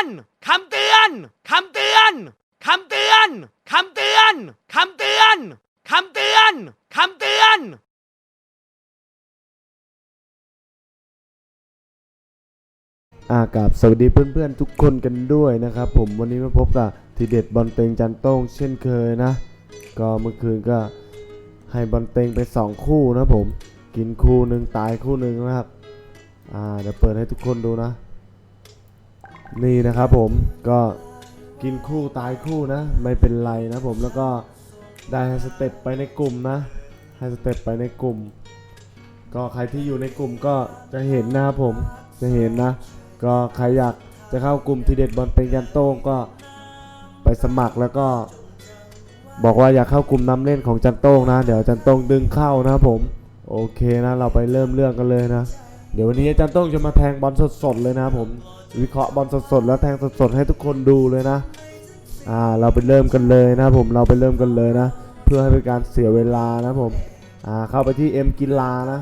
อนคำเตือนคำเตือนคำเตือนคำเตือนคำเตือนคำเตือนคำเตือนอากับสวัสดีเพื่อนๆ ทุกคนกันด้วยนะครับ ผมวันนี้มาพบกับทีเด็ดบอลเต็งจันโต้งเช่นเคยนะ ก็เมื่อคืนก็ให้บอลเต็งไป 2 คู่นะผม กินคู่หนึ่งตายคู่หนึ่งนะครับ อ่าเดี๋ยวเปิดให้ทุกคนดูนะ นี่นะครับผมก็กินคู่ตายคู่นะ ไม่เป็นไรนะผมแล้วก็ได้สเต็ปไปในกลุ่มนะให้สเต็ปไปในกลุ่ม ก็ใครที่อยู่ในกลุ่มก็จะเห็นนะครับผมจะเห็นนะ ก็ใครอยากจะเข้ากลุ่มทีเด็ดบอลเป็นยันโต้งก็ไปสมัครแล้วก็ บอกว่าอยากเข้ากลุ่มนำเล่นของจันโต้งนะ เดี๋ยวจันโต้งดึงเข้านะครับผมโอเคนะเราไปเริ่มเรื่องกันเลยนะ เดี๋ยววันนี้จันโต้งจะมาแทงบอลสดๆเลยนะครับผม วิเคราะห์บอลสดๆแล้วแทงสดๆให้ทุกคนดูเลยนะ อ่าเราไปเริ่มกันเลยนะผมเราไปเริ่มกันเลยนะ เพื่อให้เป็นการเสียเวลานะผม อ่าเข้าไปที่ M กีฬานะ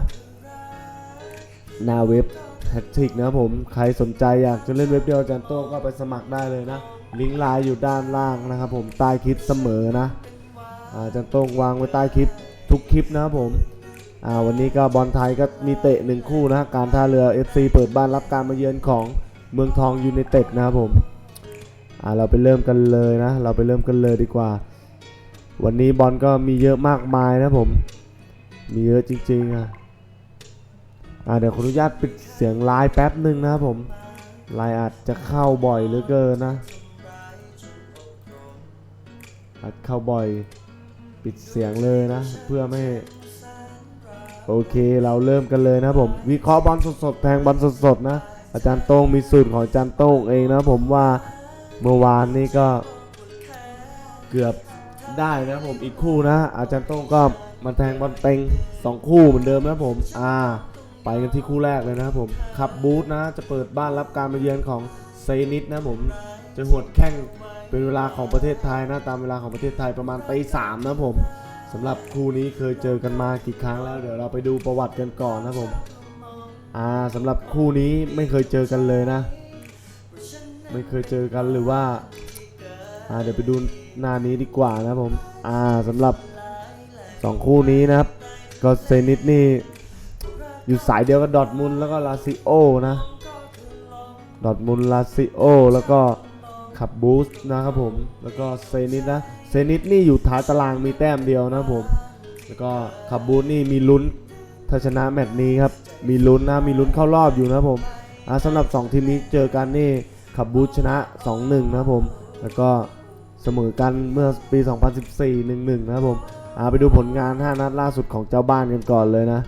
หน้าเว็บแฮตทริกนะผมใครสนใจอยากจะเล่นเว็บเดียวอาจารย์โต้งก็ไปสมัครได้เลยนะลิงก์ไลน์อยู่ด้านล่างนะครับผมใต้คลิปเสมอนะอาอาจารย์โต้งวางไว้ใต้คลิปทุกคลิปนะครับผมอ่าวันนี้ก็บอลไทยก็มีเตะหนึ่งคู่นะการท่าเรือ FC เปิดบ้านรับการมาเยือนของ เมืองทองยูไนเต็ดนะครับผมอ่าเราไปเริ่มกันเลยนะ เราไปเริ่มกันเลยดีกว่า วันนี้บอลก็มีเยอะมากมายนะผม มีเยอะจริงๆอะอ่าเดี๋ยวขออนุญาตปิดเสียงไลน์แป๊บหนึ่งนะครับผมไลน์อาจจะเข้าบ่อยเหลือเกินนะอาจเข้าบ่อยปิดเสียงเลยนะ เพื่อไม่โอเคเราเริ่มกันเลยนะผม วิเคราะห์บอลสดๆแทงบอลสดๆนะ อาจารย์โต้งมีสูตรของอาจารย์โต้งเองนะผมว่าเมื่อวานนี้ก็เกือบได้นะผมอีกคู่นะ อาจารย์โต้งก็มาแทงบอลเต็งสองคู่เหมือนเดิมนะผมอ่าไปกันที่คู่แรกเลยนะครับผมขับบูธนะจะเปิดบ้านรับการมาเยือนของเซนิตนะผมจะหวดแข่งเป็นเวลาของประเทศไทยนะตามเวลาของประเทศไทยประมาณตีสามนะผมสำหรับคู่นี้เคยเจอกันมากี่ครั้งแล้ว เดี๋ยวเราไปดูประวัติกันก่อนนะผม อ่าสำหรับคู่นี้ไม่เคยเจอกันเลยนะ ไม่เคยเจอกันหรือว่าอ่าเดี๋ยวไปดูหน้านี้ดีกว่านะผมอ่าสำหรับสองคู่นี้นะครับ ก็เซนิตนี่อยู่สายเดียวกับดอทมุนแล้วก็ลาซิโอนะดอทมุนลาซิโอแล้วก็ขับบูส์นะครับผมแล้วก็เซนิตนะเซนิตนี่อยู่ท้ายตารางมีแต้มเดียวนะผมแล้วก็ขับบูส์นี่มีลุ้น ถ้าชนะแมตช์นี้ครับ มีลุ้นนะ มีลุ้นเข้ารอบอยู่นะผมสำหรับ 2 ทีมนี้เจอกันนี่ขับบูสต์ชนะ 2-1 นะผม แล้วก็เสมอกันเมื่อปี 2014 1-1 นะครับผมอ่าไปดูผลงาน 5 นัดล่าสุดของเจ้าบ้านกันก่อนเลยนะ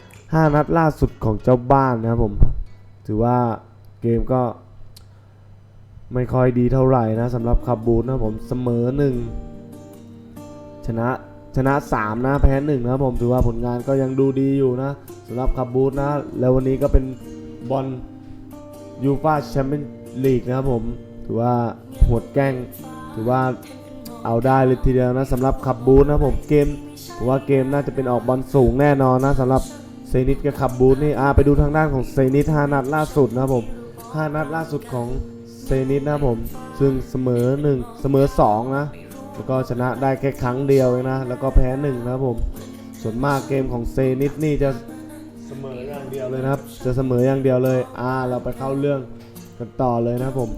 5 นัดล่าสุดของเจ้าบ้านนะครับผม ถือว่าเกมก็ ไม่ค่อยดีเท่าไหร่นะสำหรับคาบูนนะผมเสมอ 1 ชนะ ชนะ 3 นะแพ้1นะผมถือว่าผลงานก็ยังดูดีอยู่นะสำหรับคาบูนนะ แล้ววันนี้ก็เป็นบอลยูฟาแชมเปี้ยนลีกนะครับผมถือว่าโหดแกล้งถือว่าเอาได้เลยทีเดียวนะสำหรับคาบูนนะผมเกมถือว่าเกมน่าจะเป็นออกบอลสูงแน่นอนนะสำหรับเซนิตกับขับบูธนี่อาไปดูทางด้านของเซนิต5นัดล่าสุดนะครับผม5นัดล่าสุดของเซนิตนะครับผม ซึ่งเสมอ 1 เสมอ 2 นะ แล้วก็ชนะได้แค่ครั้งเดียวเองนะ แล้วก็แพ้1นะครับผม ส่วนมากเกมของเซนิตนี่จะเสมออย่างเดียวเลยนะครับ จะเสมออย่างเดียวเลย อ่า เราไปเข้าเรื่องกันต่อเลยนะครับผม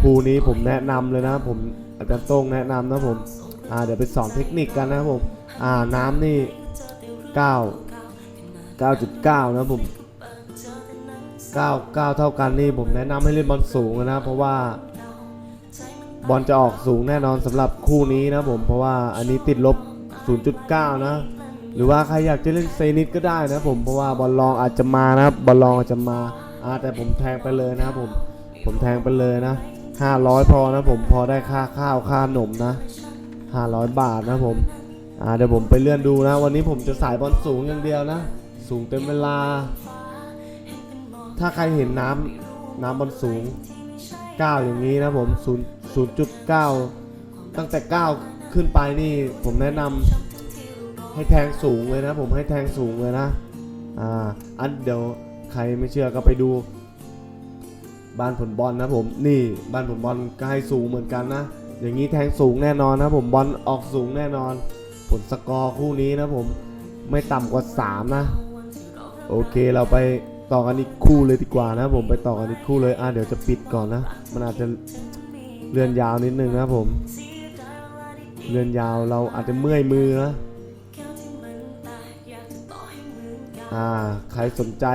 คู่นี้ผมแนะนำเลยนะผมอาจารย์โต้งแนะนำนะผม อ่า เดี๋ยวไปสอนเทคนิคกันนะครับผม อ่า น้ำนี่ 9 9.9 นะผม 9 9 เท่ากันนี่ผมแนะนำให้เล่นบอลสูงนะ เพราะว่า บอลจะออกสูงแน่นอนสำหรับคู่นี้นะผมเพราะว่าอันนี้ติดลบ 0.9 นะ หรือว่าใครอยากจะเล่นเซนิตก็ได้นะผมเพราะว่าบอลรองอาจจะมานะบอลรองอาจจะมาอาแต่ผมแทงไปเลยนะผมผมแทงไปเลยนะ 500 พอนะผมพอได้ค่าข้าวค่าขนมนะ 500 บาทนะผมอ่าเดี๋ยวผมไปเลื่อนดูนะ วันนี้ผมจะสายบอลสูงอย่างเดียวนะ สูงเต็มเวลา ถ้าใครเห็นน้ำน้ำบอลสูง 9 อย่างนี้นะผม0 0.9 ตั้งแต่ 9 ขึ้นไปนี่ผมแนะนำให้แทงสูงเลยนะ ผมให้แทงสูงเลยนะ อ่า อันเดี๋ยวใครไม่เชื่อก็ไปดูบบ้านผลบอลนะผม นี่บ้านผลบอลก็ให้สูงเหมือนกันนะ อย่างนี้แทงสูงแน่นอนนะผมบอลออกสูงแน่นอน ผลสกอร์คู่นี้นะผมไม่ต่ำกว่า 3 นะ โอเคเราไปต่อกันอีกคู่เลยดีกว่านะผมไปต่อกันอีกคู่เลยอะเดี๋ยวจะปิดก่อนนะ มันอาจจะ เลื่อนยาวนิดนึงนะผม เลื่อนยาวเราอาจจะเมื่อยมือนะอ่าใครสนใจ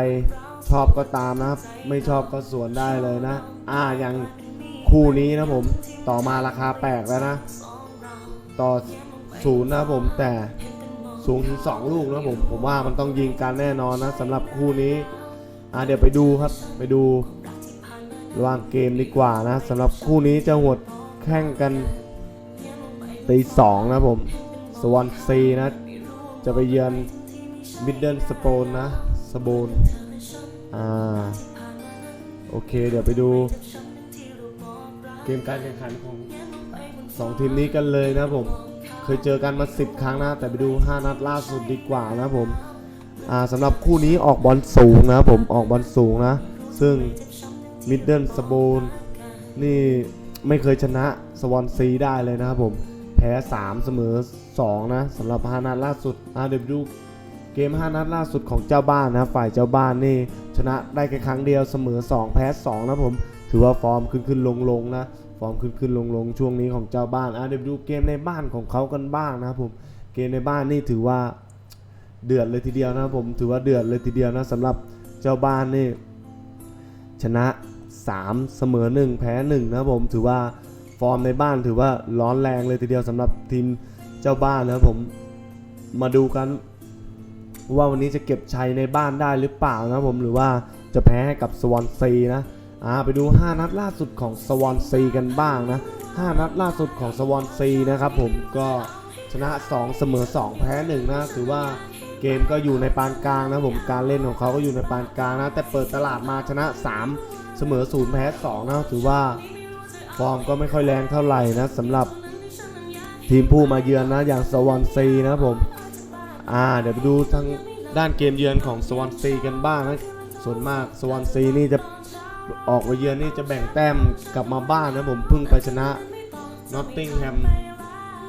ชอบก็ตามนะครับ ไม่ชอบก็สวนได้เลยนะ อ่าอย่างคู่นี้นะผมต่อมาราคาแปลกแล้วนะ ต่อศูนย์นะผมแต่สูงถึง2ลูกนะผมผมว่ามันต้องยิงกันแน่นอนนะสำหรับคู่นี้อ่าเดี๋ยวไปดูครับไปดู วางเกมดีกว่านะสำหรับคู่นี้จะหดแข่งกันตีสองนะผมสวอนซีนะ จะไปเยือนมิดเดิลสโปนนะสโบนอ่าโอเค เดี๋ยวไปดู เกมการแข่งขันของสองทีมนี้กันเลยนะผม เคยเจอกันมา 10 ครั้งนะ แต่ไปดู 5 นัดล่าสุดดีกว่านะผมอ่าสำหรับคู่นี้ออกบอลสูงนะผมออกบอลสูงนะ ซึ่ง มิดเดิลสโบนนี่ไม่เคยชนะสวอนซีได้เลยนะครับผม แพ้ 3 เสมอ 2 นะสำหรับ 5 นัดล่าสุดอ่าเดี๋ยวดูเกม 5 นัดล่าสุดของเจ้าบ้านนะ ฝ่ายเจ้าบ้านนี่ ชนะได้แค่ครั้งเดียวเสมอ 2 แพ้ 2 นะผม ถือว่าฟอร์มขึ้นขึ้นลงลงๆนะ ฟอร์มขึ้นขึ้นลงลงช่วงนี้ของเจ้าบ้านอะเดี๋ยวดูเกมในบ้านของเขากันบ้างนะครับผม เกมในบ้านนี่ถือว่าเดือดเลยทีเดียวนะครับผม ถือว่าเดือดเลยทีเดียวนะสำหรับเจ้าบ้านนี่ชนะ 3 เสมอ 1 แพ้1นะครับผมถือว่าฟอร์มในบ้านถือว่าร้อนแรงเลยทีเดียวสำหรับทีมเจ้าบ้านนะครับผมมาดูกัน ว่าวันนี้จะเก็บชัยในบ้านได้หรือเปล่านะผมหรือว่าจะแพ้ให้กับสวอนซีนะอ่าไปดู 5 นัดล่าสุดของสวอนซีกันบ้างนะ5นัดล่าสุดของสวอนซีนะครับผมก็ชนะ 2 เสมอ 2 แพ้1นะถือว่าเกมก็อยู่ในปานกลางนะผมการเล่นของเขาก็อยู่ในปานกลางนะแต่เปิดตลาดมาชนะ 3 เสมอ0แพ้2นะถือว่าฟอร์มก็ไม่ค่อยแรงเท่าไหร่นะสำหรับทีมผู้มาเยือนนะอย่างสวอนซีนะครับผมอ่าเดี๋ยวไปดูทางด้านเกมเยือนของสวอนซีกันบ้างนะส่วนมากสวอนซีนี่จะออกไปเยือนนี่จะแบ่งแต้มกลับมาบ้านนะผมเพิ่งไปชนะ Nottingham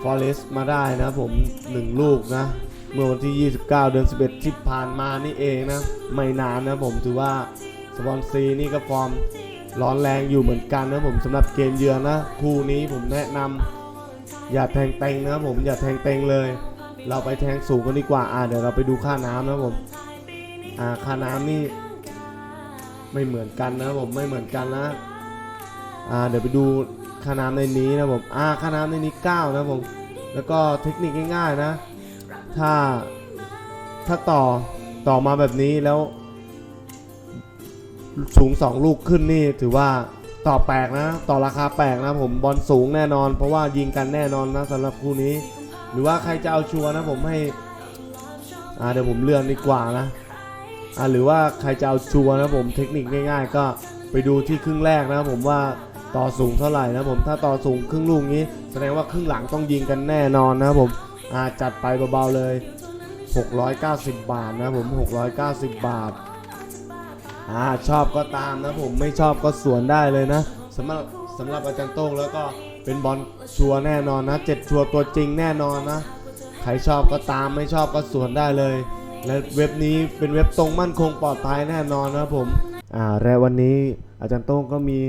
Forest มาได้นะผม 1 ลูกนะ เมื่อวันที่ 29 เดือน 11 ที่ผ่านมานี่เองนะ ไม่นานนะผมถือว่า สปอนซีนี่ก็ฟอร์มร้อนแรงอยู่เหมือนกันนะผมสำหรับเกมเยือนนะ คู่นี้ผมแนะนำอย่าแทงเต็งนะผมอย่าแทงเต็งเลย เราไปแทงสูงกันดีกว่าอ่าเดี๋ยวเราไปดูค่าน้ำนะผมอ่าค่าน้ำนี่ไม่เหมือนกันนะผมไม่เหมือนกันนะอ่าเดี๋ยวไปดูค่าน้ำในนี้นะผมอ่าค่าน้ำในนี้ 9 นะผมแล้วก็เทคนิคง่ายๆนะ ถ้าถ้าต่อต่อมาแบบนี้แล้ว สูง2ลูกขึ้นนี่ถือว่าต่อแปลกนะ ต่อราคาแปลกนะผมบอลสูงแน่นอน เพราะว่ายิงกันแน่นอนนะสำหรับคู่นี้ หรือว่าใครจะเอาชัวร์นะผมให้อ่าเดี๋ยวผมเลื่อนดีกว่านะอ่าหรือว่าใครจะเอาชัวร์นะผมเทคนิคง่าย ๆ ก็ไปดูที่ครึ่งแรกนะผมว่าต่อสูงเท่าไหร่นะผมถ้าต่อสูงครึ่งลูกนี้ แสดงว่าครึ่งหลังต้องยิงกันแน่นอนนะผมอ่าจัดไปเบาๆเลย 690 บาทนะผม 690 บาท อ่าชอบก็ตามนะผมไม่ชอบก็สวนได้เลยนะสำหรับสำหรับอาจารย์โต้งแล้วก็เป็นบอลชัวแน่นอนนะเจ็ดชัวตัวจริงแน่นอนนะใครชอบก็ตามไม่ชอบก็สวนได้เลย และเว็บนี้เป็นเว็บตรงมั่นคงปลอดภัยแน่นอนนะผมอ่าและวันนี้อาจารย์โต้งก็มี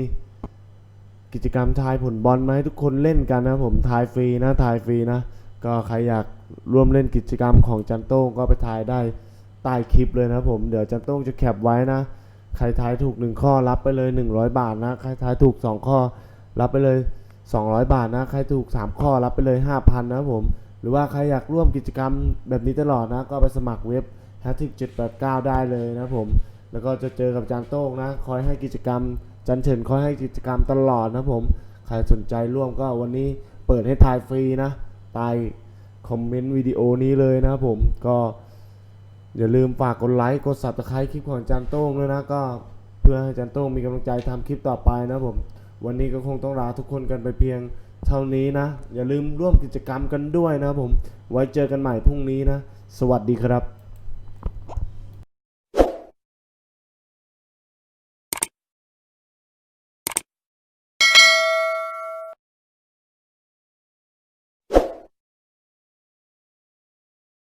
กิจกรรมทายผลบอลมาให้ทุกคนเล่นกันนะผมทายฟรีนะทายฟรีนะก็ใครอยากร่วมเล่นกิจกรรมของอาจันโต้งก็ไปทายได้ใต้คลิปเลยนะครับผมเดี๋ยวอาจันโต้งจะแคปไว้นะ ใครทายถูก 1 ข้อรับไปเลย 100 บาทนะ ใครทายถูก 2 ข้อ รับไปเลย 200 บาทนะ ใครถูก 3 ข้อรับไปเลย 5,000 นะผม หรือว่าใครอยากร่วมกิจกรรมแบบนี้ตลอดนะ ก็ไปสมัครเว็บ h a t t i c 789 ได้เลยนะผม แล้วก็จะเจอกับอาจารย์โต้งนะ คอยให้กิจกรรม จันเฉินคอยให้กิจกรรมตลอดนะผม ใครสนใจร่วมก็วันนี้เปิดให้ทายฟรีนะใต้คอมเมนต์วิดีโอนี้เลยนะผม ก็ อย่าลืมฝากกดไลค์ กดซับสไครต์คลิปของจันโต้งด้วยนะก็เพื่อให้จันโต้งมีกำลังใจทำคลิปต่อไปนะผม วันนี้ก็คงต้องลาทุกคนกันไปเพียงเท่านี้นะ อย่าลืมร่วมกิจกรรมกันด้วยนะผม ไว้เจอกันใหม่พรุ่งนี้นะ สวัสดีครับ